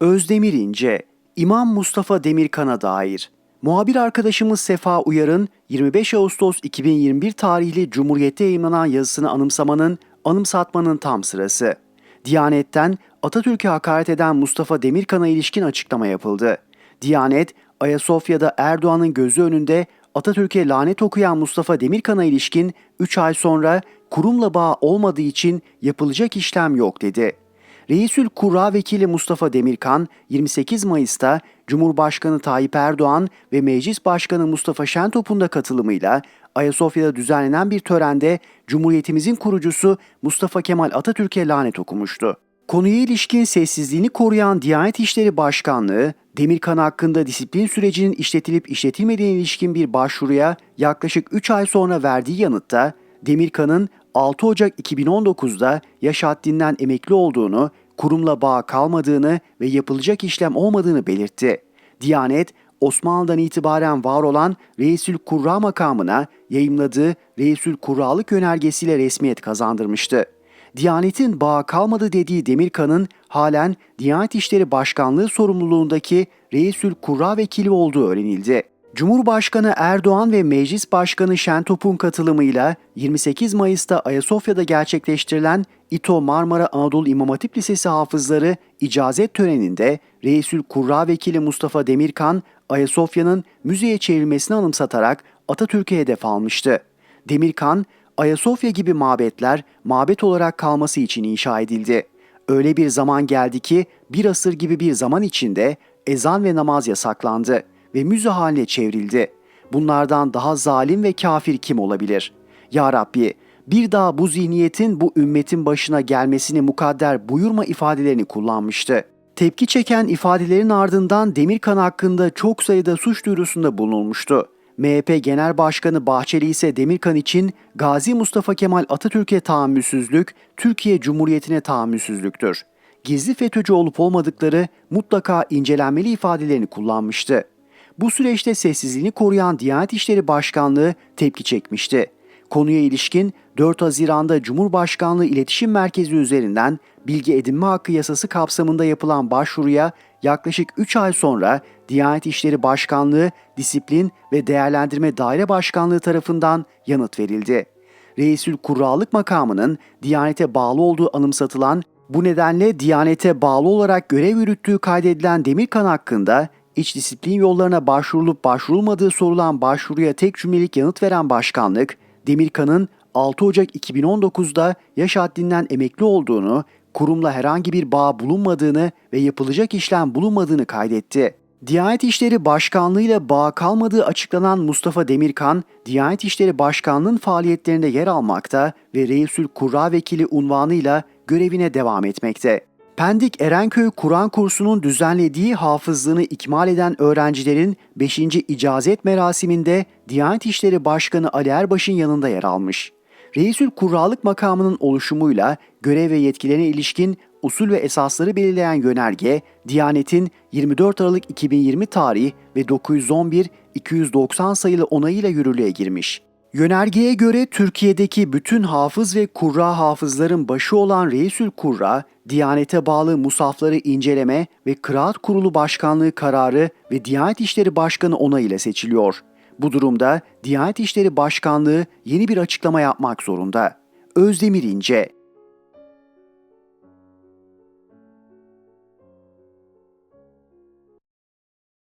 Özdemir İnce, İmam Mustafa Demirkan'a dair. Muhabir arkadaşımız Sefa Uyar'ın 25 Ağustos 2021 tarihli Cumhuriyet'te yayınlanan yazısını anımsamanın, anımsatmanın tam sırası. Diyanet'ten Atatürk'e hakaret eden Mustafa Demirkan'a ilişkin açıklama yapıldı. Diyanet, Ayasofya'da Erdoğan'ın gözü önünde Atatürk'e lanet okuyan Mustafa Demirkan'a ilişkin 3 ay sonra kurumla bağ olmadığı için yapılacak işlem yok dedi. Reisül Kurra Vekili Mustafa Demirkan 28 Mayıs'ta Cumhurbaşkanı Tayyip Erdoğan ve Meclis Başkanı Mustafa Şentop'un da katılımıyla Ayasofya'da düzenlenen bir törende Cumhuriyetimizin kurucusu Mustafa Kemal Atatürk'e lanet okumuştu. Konuya ilişkin sessizliğini koruyan Diyanet İşleri Başkanlığı, Demirkan hakkında disiplin sürecinin işletilip işletilmediğine ilişkin bir başvuruya yaklaşık 3 ay sonra verdiği yanıtta, Demirkan'ın 6 Ocak 2019'da yaş haddinden emekli olduğunu, kurumla bağ kalmadığını ve yapılacak işlem olmadığını belirtti. Diyanet, Osmanlı'dan itibaren var olan Reisül Kurra makamına yayımladığı Reisül Kurralık önergesiyle resmiyet kazandırmıştı. Diyanet'in bağ kalmadı dediği Demirkan'ın halen Diyanet İşleri Başkanlığı sorumluluğundaki Reisül Kurra vekili olduğu öğrenildi. Cumhurbaşkanı Erdoğan ve Meclis Başkanı Şentop'un katılımıyla 28 Mayıs'ta Ayasofya'da gerçekleştirilen İTO Marmara Anadolu İmam Hatip Lisesi hafızları icazet töreninde Reisül Kurra Vekili Mustafa Demirkan, Ayasofya'nın müzeye çevrilmesini anımsatarak Atatürk'e hedef almıştı. Demirkan, Ayasofya gibi mabetler mabet olarak kalması için inşa edildi. Öyle bir zaman geldi ki bir asır gibi bir zaman içinde ezan ve namaz yasaklandı ve müze haline çevrildi. Bunlardan daha zalim ve kafir kim olabilir? Ya Rabbi, bir daha bu zihniyetin bu ümmetin başına gelmesini mukadder buyurma ifadelerini kullanmıştı. Tepki çeken ifadelerin ardından Demirkan hakkında çok sayıda suç duyurusunda bulunulmuştu. MHP Genel Başkanı Bahçeli ise Demirkan için Gazi Mustafa Kemal Atatürk'e tahammülsüzlük, Türkiye Cumhuriyeti'ne tahammülsüzlüktür. Gizli FETÖ'cü olup olmadıkları mutlaka incelenmeli ifadelerini kullanmıştı. Bu süreçte sessizliğini koruyan Diyanet İşleri Başkanlığı tepki çekmişti. Konuya ilişkin 4 Haziran'da Cumhurbaşkanlığı İletişim Merkezi üzerinden bilgi edinme hakkı yasası kapsamında yapılan başvuruya yaklaşık 3 ay sonra Diyanet İşleri Başkanlığı Disiplin ve Değerlendirme Daire Başkanlığı tarafından yanıt verildi. Reisül Kurralık makamının Diyanete bağlı olduğu anımsatılan bu nedenle Diyanete bağlı olarak görev yürüttüğü kaydedilen Demirkan hakkında iç disiplin yollarına başvurulup başvurulmadığı sorulan başvuruya tek cümlelik yanıt veren başkanlık, Demirkan'ın 6 Ocak 2019'da yaş haddinden emekli olduğunu, kurumla herhangi bir bağ bulunmadığını ve yapılacak işlem bulunmadığını kaydetti. Diyanet İşleri Başkanlığı ile bağ kalmadığı açıklanan Mustafa Demirkan, Diyanet İşleri Başkanlığı'nın faaliyetlerinde yer almakta ve Reisül Kurra Vekili unvanıyla görevine devam etmekte. Pendik Erenköy Kur'an kursunun düzenlediği hafızlığını ikmal eden öğrencilerin 5. icazet merasiminde Diyanet İşleri Başkanı Ali Erbaş'ın yanında yer almış. Reisül Kurralık makamının oluşumuyla görev ve yetkilerine ilişkin usul ve esasları belirleyen yönerge, Diyanet'in 24 Aralık 2020 tarih ve 911-290 sayılı onayıyla yürürlüğe girmiş. Yönergeye göre Türkiye'deki bütün hafız ve kurra hafızların başı olan Reisül Kurra, Diyanete bağlı musafları inceleme ve Kıraat Kurulu Başkanlığı kararı ve Diyanet İşleri Başkanı onayıyla seçiliyor. Bu durumda Diyanet İşleri Başkanlığı yeni bir açıklama yapmak zorunda. Özdemir İnce,